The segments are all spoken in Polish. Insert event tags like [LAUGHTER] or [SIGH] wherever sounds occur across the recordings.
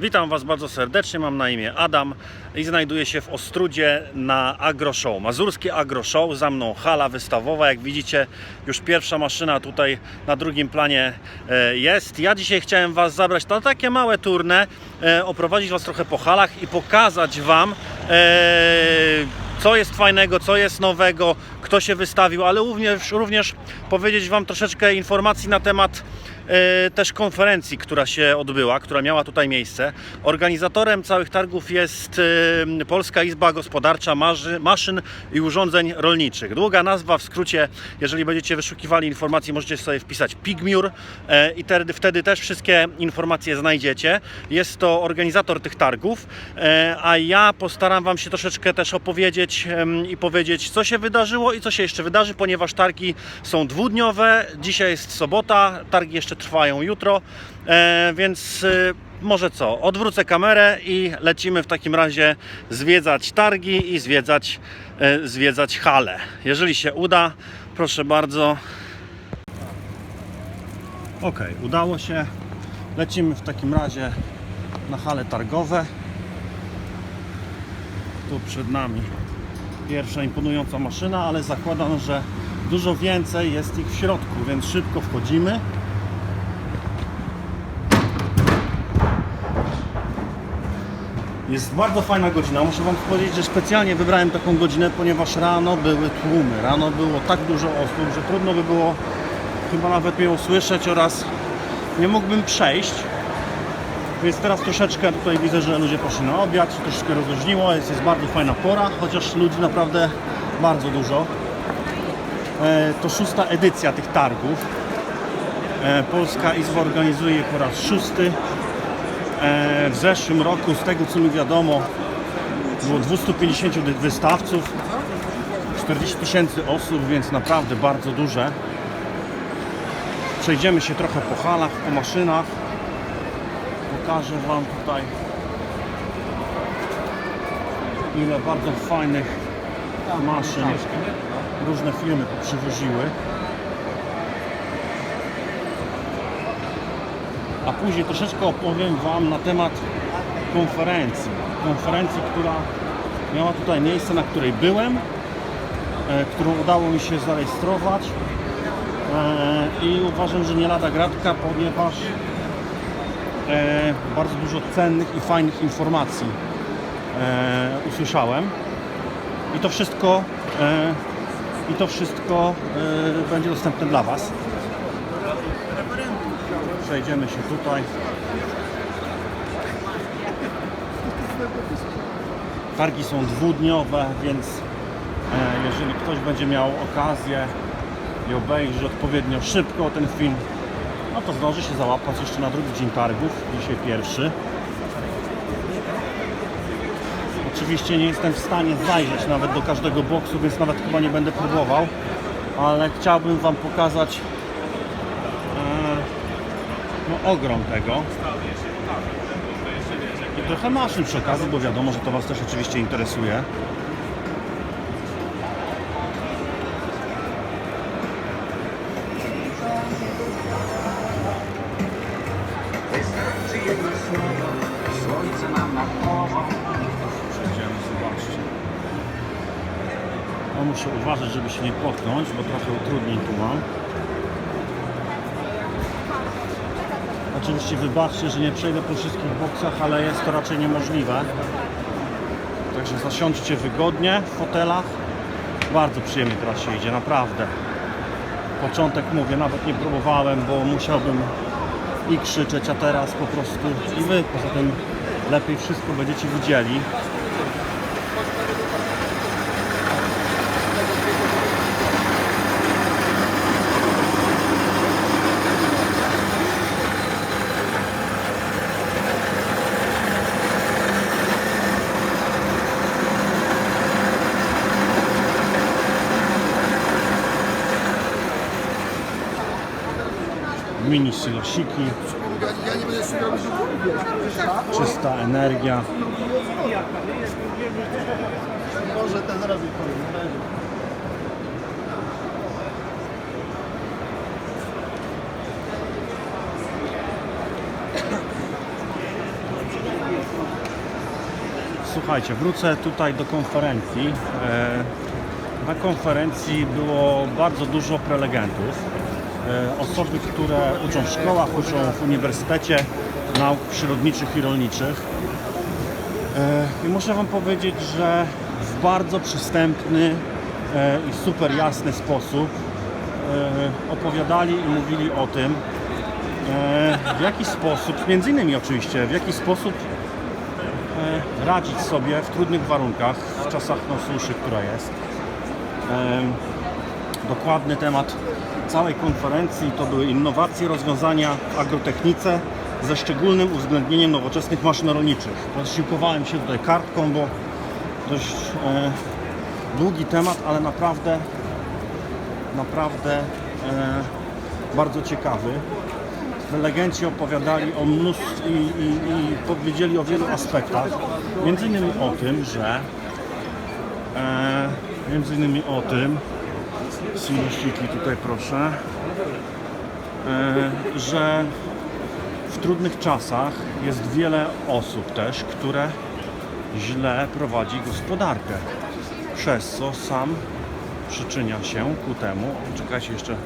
Witam Was bardzo serdecznie, mam na imię Adam i znajduję się w Ostrudzie na Agro Show. Mazurskie Agro Show, za mną hala wystawowa. Jak widzicie, już pierwsza maszyna tutaj na drugim planie e, jest. Ja dzisiaj chciałem Was zabrać na takie małe turne, e, oprowadzić Was trochę po halach i pokazać Wam e, co jest fajnego, co jest nowego, kto się wystawił, ale również, również powiedzieć Wam troszeczkę informacji na temat e, też konferencji, która się odbyła, która miała tutaj miejsce. Organizatorem całych targów jest e, Polska Izba Gospodarcza Marzy, Maszyn i Urządzeń Rolniczych. Długa nazwa, w skrócie, jeżeli będziecie wyszukiwali informacji, możecie sobie wpisać Pigmiur e, i wtedy, wtedy też wszystkie informacje znajdziecie. Jest to organizator tych targów, a ja postaram Wam się troszeczkę też opowiedzieć i powiedzieć, co się wydarzyło i co się jeszcze wydarzy, ponieważ targi są dwudniowe. Dzisiaj jest sobota, targi jeszcze trwają jutro, e, więc e, może co, odwrócę kamerę i lecimy w takim razie zwiedzać targi i zwiedzać, e, zwiedzać hale. Jeżeli się uda, proszę bardzo. Ok, udało się. Lecimy w takim razie na hale targowe. Tu przed nami pierwsza imponująca maszyna, ale zakładam, że dużo więcej jest ich w środku, więc szybko wchodzimy. Jest bardzo fajna godzina. Muszę Wam powiedzieć, że specjalnie wybrałem taką godzinę, ponieważ rano były tłumy. Rano było tak dużo osób, że trudno by było chyba nawet mnie usłyszeć oraz nie mógłbym przejść. Więc teraz troszeczkę tutaj widzę, że ludzie poszli na obiad, się troszeczkę rozluźniło, jest, jest bardzo fajna pora, chociaż ludzi naprawdę bardzo dużo. E, to szósta edycja tych targów. E, Polska Izba organizuje po raz szósty. E, w zeszłym roku, z tego co mi wiadomo, było 250 wy- wystawców, 40 tysięcy osób, więc naprawdę bardzo duże. Przejdziemy się trochę po halach, po maszynach. Pokażę Wam tutaj ile bardzo fajnych maszyn różne firmy przywoziły. A później troszeczkę opowiem Wam na temat konferencji. Konferencji, która miała tutaj miejsce, na której byłem, e, którą udało mi się zarejestrować. E, I uważam, że nie lada gratka, ponieważ e, bardzo dużo cennych i fajnych informacji e, usłyszałem. I to wszystko, e, i to wszystko e, będzie dostępne dla Was. Przejdziemy się tutaj. Targi są dwudniowe, więc e, jeżeli ktoś będzie miał okazję i obejrzy odpowiednio szybko ten film, no to zdąży się załapać jeszcze na drugi dzień targów, dzisiaj pierwszy. Oczywiście nie jestem w stanie zajrzeć nawet do każdego boksu, więc nawet chyba nie będę próbował, ale chciałbym Wam pokazać e, no, ogrom tego. I trochę maszyn przy okazji, bo wiadomo, że to Was też oczywiście interesuje. Uważać, żeby się nie potknąć, bo trochę utrudnień tu mam. Oczywiście wybaczcie, że nie przejdę po wszystkich boksach, ale jest to raczej niemożliwe. Także zasiądźcie wygodnie w fotelach. Bardzo przyjemnie teraz się idzie, naprawdę. Początek mówię, nawet nie próbowałem, bo musiałbym i krzyczeć, a teraz po prostu i wy poza tym lepiej wszystko będziecie widzieli. Mini silosiki, czysta energia. Może ten słuchajcie, wrócę tutaj do konferencji. E, Na konferencji było bardzo dużo prelegentów. E, Osoby, które uczą w szkołach, uczą w uniwersytecie nauk przyrodniczych i rolniczych. E, I muszę Wam powiedzieć, że w bardzo przystępny e, i super jasny sposób opowiadali i mówili o tym, w jaki sposób, między innymi oczywiście, w jaki sposób radzić sobie w trudnych warunkach, w czasach no, suszy, która jest. Dokładny temat całej konferencji to były innowacje, rozwiązania w agrotechnice ze szczególnym uwzględnieniem nowoczesnych maszyn rolniczych. Posiłkowałem się tutaj kartką, bo dość e, długi temat, ale naprawdę naprawdę e, bardzo ciekawy. Prelegenci opowiadali o mnóstwie i, i, i powiedzieli o wielu aspektach. Między innymi o tym, że e, między innymi o tym, silniki tutaj proszę, e, że w trudnych czasach jest wiele osób też, które źle prowadzi gospodarkę. Przez co sam przyczynia się ku temu. Czekajcie jeszcze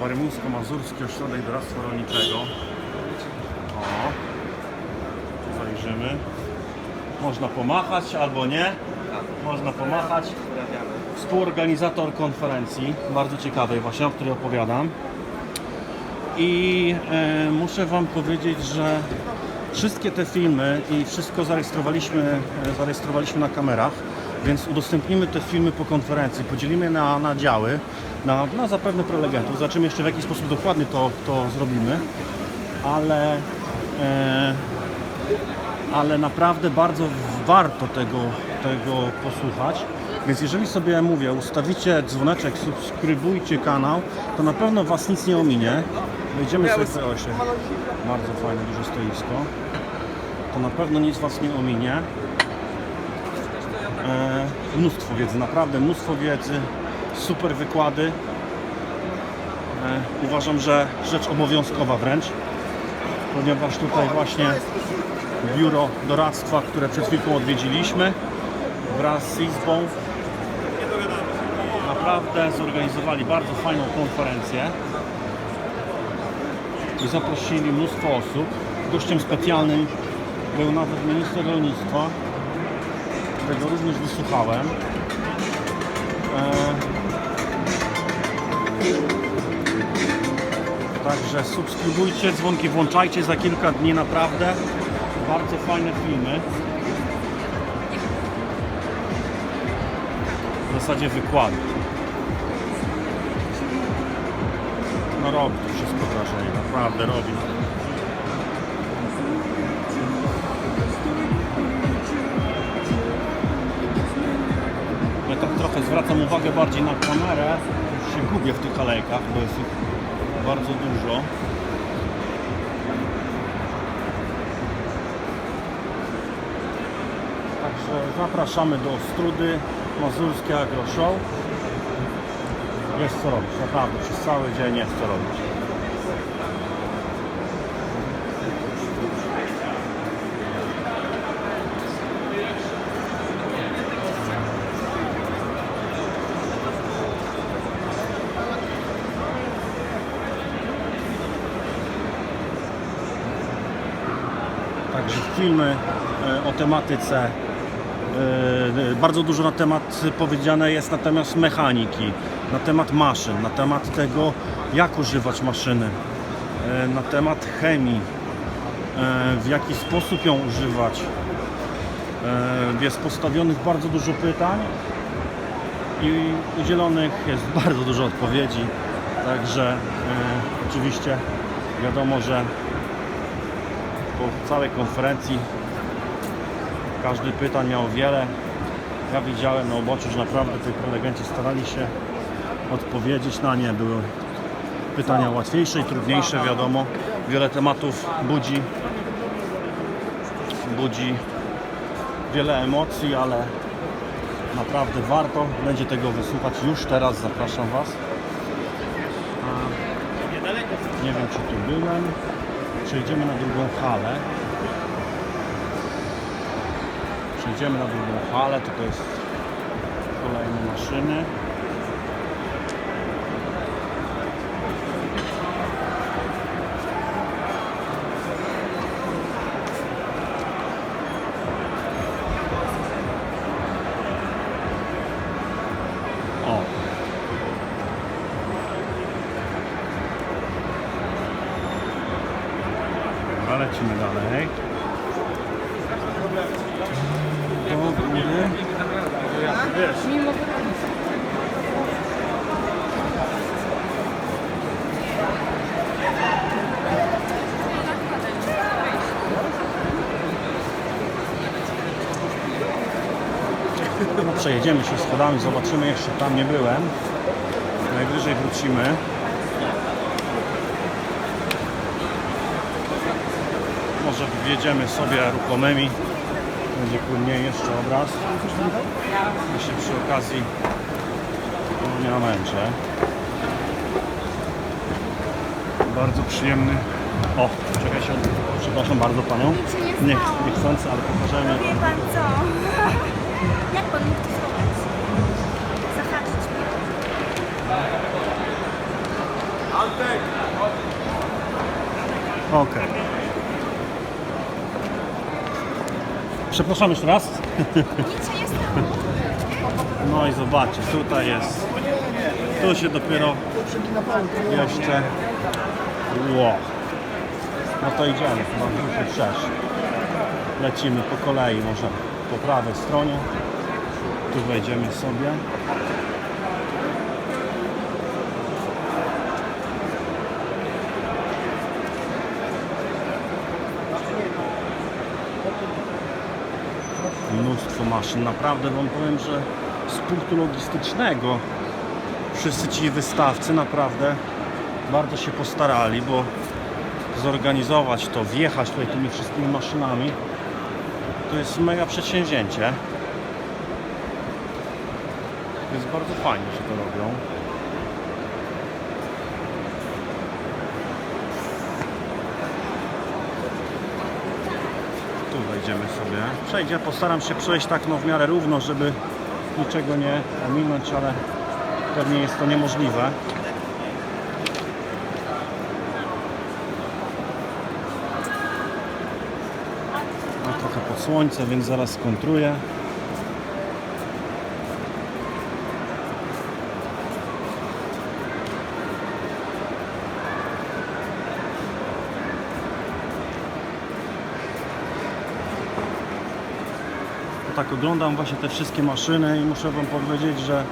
Warmińsko-Mazurski Ośrodek Doradztwa Rolniczego. O, zajrzymy. Można pomachać albo nie. Można pomachać. Współorganizator konferencji, bardzo ciekawej właśnie, o której opowiadam. I e, muszę Wam powiedzieć, że wszystkie te filmy i wszystko zarejestrowaliśmy, e, zarejestrowaliśmy na kamerach, więc udostępnimy te filmy po konferencji, podzielimy na, na działy, na, na zapewne prelegentów, zobaczymy jeszcze w jaki sposób dokładnie to, to zrobimy, ale, e, ale naprawdę bardzo warto tego, tego posłuchać. Więc jeżeli sobie mówię, ustawicie dzwoneczek, subskrybujcie kanał, to na pewno Was nic nie ominie. Wejdziemy sobie w osie. Bardzo fajne, duże stoisko. To na pewno nic Was nie ominie. E, mnóstwo wiedzy, naprawdę mnóstwo wiedzy, super wykłady. E, uważam, że rzecz obowiązkowa wręcz, ponieważ tutaj właśnie biuro doradztwa, które przed chwilką odwiedziliśmy wraz z Izbą naprawdę zorganizowali bardzo fajną konferencję i zaprosili mnóstwo osób. Gościem specjalnym był nawet minister rolnictwa, którego również wysłuchałem. E, Także subskrybujcie, dzwonki włączajcie za kilka dni naprawdę. Bardzo fajne filmy. W zasadzie wykłady. No robi to wszystko wrażenie, naprawdę robi. Ja tak trochę zwracam uwagę bardziej na kamerę, już się gubię w tych alejkach, bo jest ich bardzo dużo. Także zapraszamy do Ostrudy, Mazurskie Agro Show. Jest co robić, naprawdę, przez cały dzień jest co robić. Także filmy e, o tematyce. e, Bardzo dużo na temat powiedziane jest natomiast mechaniki, na temat maszyn, na temat tego, jak używać maszyny, e, na temat chemii, e, w jaki sposób ją używać. E, Jest postawionych bardzo dużo pytań i udzielonych jest [LAUGHS] bardzo dużo odpowiedzi. Także oczywiście wiadomo, że po całej konferencji każdy pytań miał wiele. Ja widziałem na uboczu, że naprawdę tej prelegenci starali się odpowiedzieć na nie. Były pytania łatwiejsze i trudniejsze, wiadomo. Wiele tematów budzi, budzi wiele emocji, ale naprawdę warto będzie tego wysłuchać. Już teraz zapraszam Was. Nie wiem, czy tu byłem. Przejdziemy na drugą halę. Przejdziemy na drugą halę, to jest kolejne maszyny. Przejedziemy się schodami, zobaczymy jeszcze tam nie byłem. Najwyżej wrócimy. Może wjedziemy sobie ruchomymi. Będzie płynniej jeszcze obraz. Się przy okazji nie namęczę. Bardzo przyjemny. O, czekaj się. Przepraszam bardzo panią. Nie Nie, stało. nie chcący, ale pokażemy. Wie pan co? Przepraszam jeszcze raz. Się. [LAUGHS] No i zobaczcie, tutaj jest. Tu się dopiero jeszcze. Ło. No to idziemy, chyba brzuchy przesz. Lecimy po kolei, może po prawej stronie. Tu wejdziemy sobie. Mnóstwo maszyn. Naprawdę Wam powiem, że z punktu logistycznego wszyscy ci wystawcy naprawdę bardzo się postarali, bo zorganizować to, wjechać tutaj tymi wszystkimi maszynami, to jest mega przedsięwzięcie. Jest bardzo fajnie, że to robią. Tu wejdziemy sobie. Przejdzie, postaram się przejść tak no w miarę równo, żeby niczego nie ominąć, ale pewnie jest to niemożliwe. Trochę pod słońce, więc zaraz skontruję. Tak oglądam właśnie te wszystkie maszyny i muszę Wam powiedzieć, że e,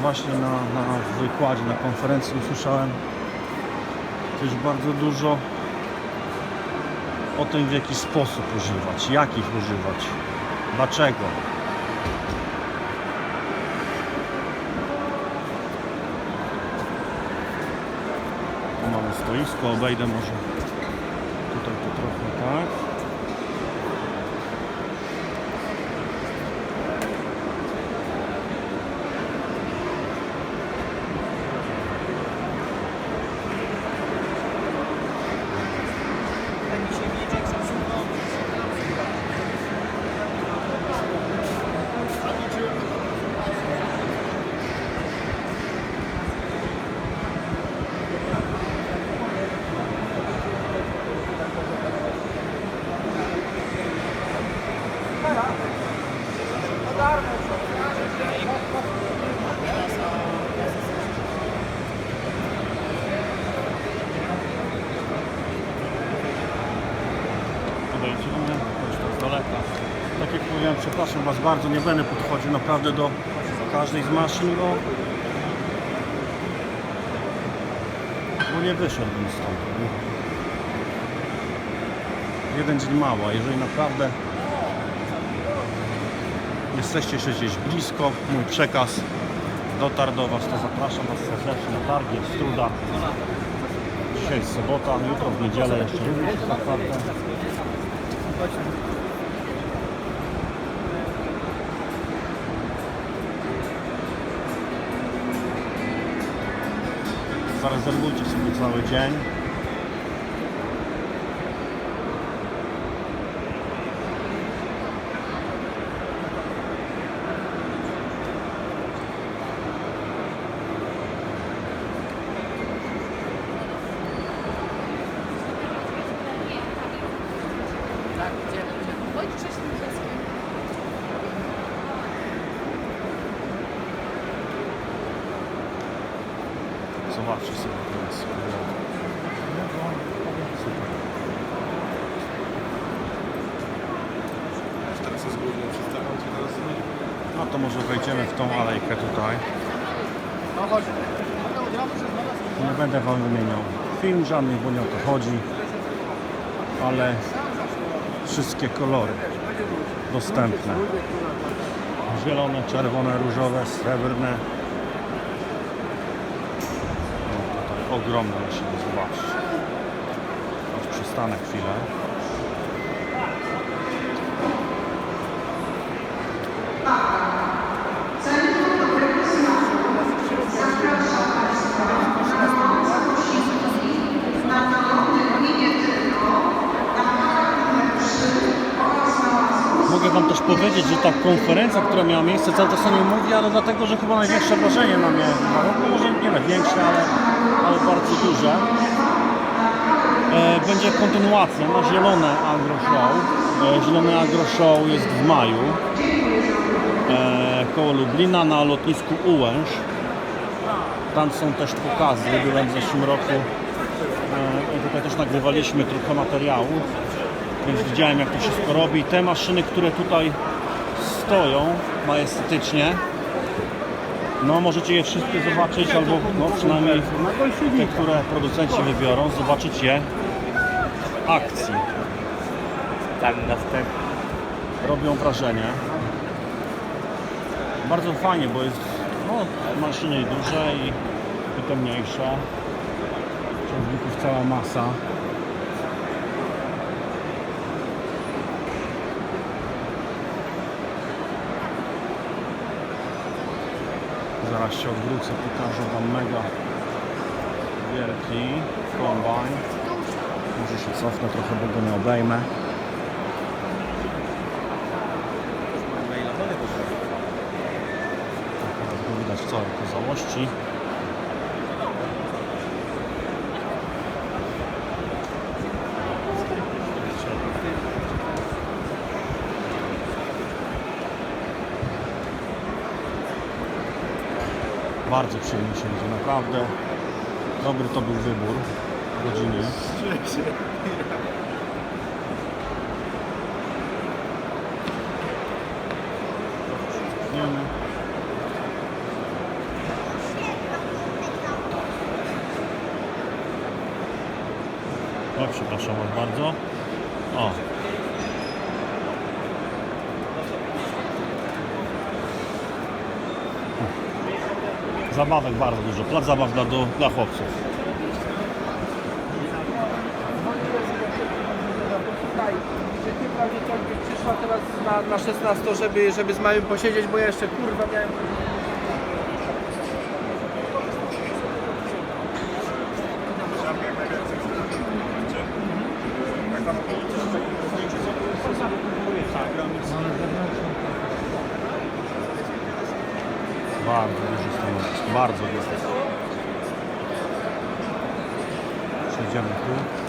właśnie na, na wykładzie, na konferencji usłyszałem też bardzo dużo o tym, w jaki sposób używać, jakich używać, dlaczego. Tu mamy stoisko, obejdę może tutaj to trochę tak. podejdziemy, już to z daleka. Tak jak mówiłem, przepraszam Was bardzo, nie będę podchodził naprawdę do każdej z maszyn, bo, bo nie wyszedłbym stąd. Jeden dzień mało, a jeżeli naprawdę jesteście jeszcze gdzieś blisko, mój przekaz dotarł do Was, to zapraszam Was serdecznie na targi, jest truda. Dzisiaj jest sobota, jutro w niedzielę jeszcze również jest otwarte. Zarezerwujcie sobie cały dzień. Tak, gdzie? Oj, cześć, niebieskie. Zobaczcie sobie teraz. Super. Teraz jest głównie przedstawiam Ci teraz. No to może wejdziemy w tą alejkę tutaj. Nie będę Wam wymieniał film żadnych, bo nie o to chodzi. Ale wszystkie kolory dostępne. Zielone, czerwone, różowe, srebrne. No tutaj ogromne maszyny, zobaczcie. Aż przystanę chwilę. Mogę Wam też powiedzieć, że ta konferencja, która miała miejsce, cały czas o niej mówi, ale dlatego, że chyba największe wrażenie na mnie, no może nie największe, ale, ale bardzo duże. E, będzie kontynuacja na Zielone Agro Show. E, Zielone Agro Show jest w maju e, koło Lublina na lotnisku Ułęż. Tam są też pokazy, byłem w zeszłym roku e, i tutaj też nagrywaliśmy trochę materiału więc widziałem jak to wszystko robi. Te maszyny, które tutaj stoją majestatycznie, no możecie je wszystkie zobaczyć, albo no, przynajmniej te, które producenci wybiorą, zobaczyć je w akcji. Tam następny. Robią wrażenie. Bardzo fajnie, bo jest no, maszyny duże i, i te mniejsze. Ciągników cała masa. Zaraz się odwrócę, pokażę Wam mega wielki kombajn. Może się cofnę trochę, bo go nie obejmę. Widać w całej całości. Bardzo przyjemnie się idzie, naprawdę. Dobry to był wybór godziny. O, przepraszam Was bardzo. O. Zabawek bardzo dużo. Plac zabaw dla, do, dla chłopców. Ciągle przyszła teraz na, na 16, żeby, żeby z małym posiedzieć, bo ja jeszcze kurwa miałem... Bardzo duży stanowisko. Bardzo duży. Przejdziemy tu.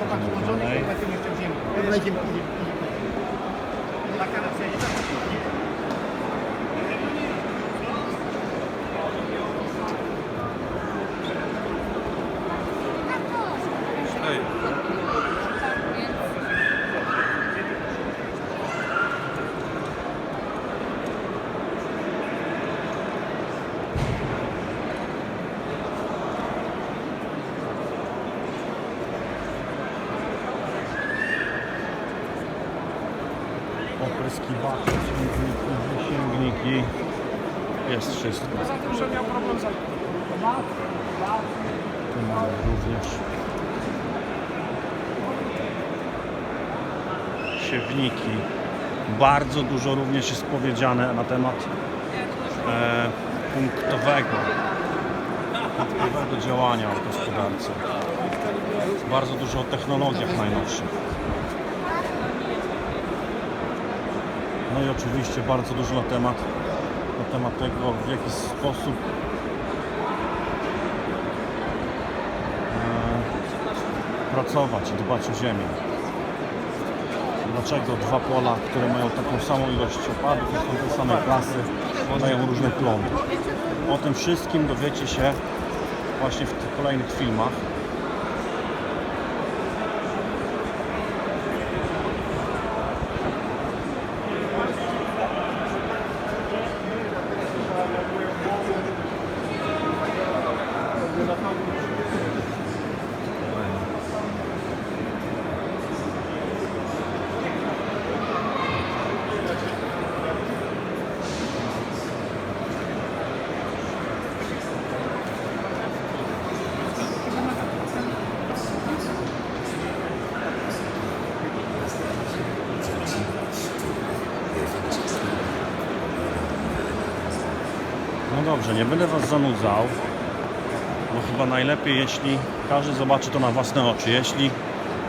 Dalej. Opryskiwacze, sięgniki, wysięgniki. Jest wszystko. Tu mamy również siewniki. Bardzo dużo również jest powiedziane na temat e, punktowego, punktowego działania w gospodarce. Bardzo dużo o technologiach najnowszych. No i oczywiście bardzo dużo na temat, na temat tego, w jaki sposób e, pracować i dbać o ziemię. Dlaczego dwa pola, które mają taką samą ilość opadów, są tej samej klasy, mają różne plony. O tym wszystkim dowiecie się właśnie w tych kolejnych filmach. No dobrze, nie będę Was zanudzał, bo chyba najlepiej, jeśli każdy zobaczy to na własne oczy. Jeśli,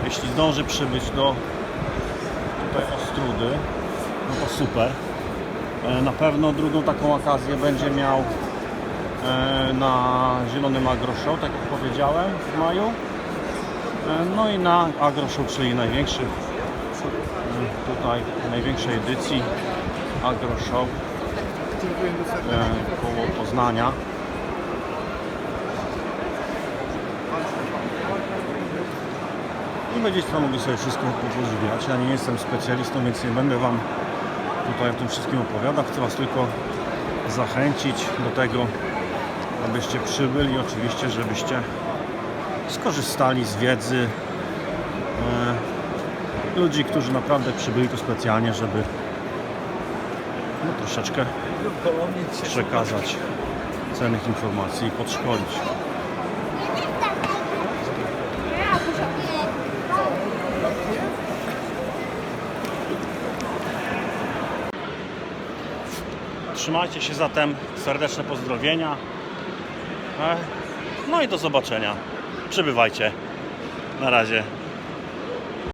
jeśli zdąży przybyć do tutaj Ostrudy, no to super. E, Na pewno drugą taką okazję będzie miał e, na Zielonym Agro Show, tak jak powiedziałem, w maju. E, No i na Agro Show, czyli największy e, tutaj, największej edycji Agro Show e, koło Poznania. I będziecie tam mogli sobie wszystko popodziwiać. Ja nie jestem specjalistą, więc nie będę Wam tutaj o tym wszystkim opowiadał. Chcę Was tylko zachęcić do tego, abyście przybyli. Oczywiście, żebyście skorzystali z wiedzy e, ludzi, którzy naprawdę przybyli tu specjalnie, żeby no, troszeczkę przekazać cennych informacji i podszkolić. Trzymajcie się zatem, serdeczne pozdrowienia. E, No i do zobaczenia. Przybywajcie. Na razie.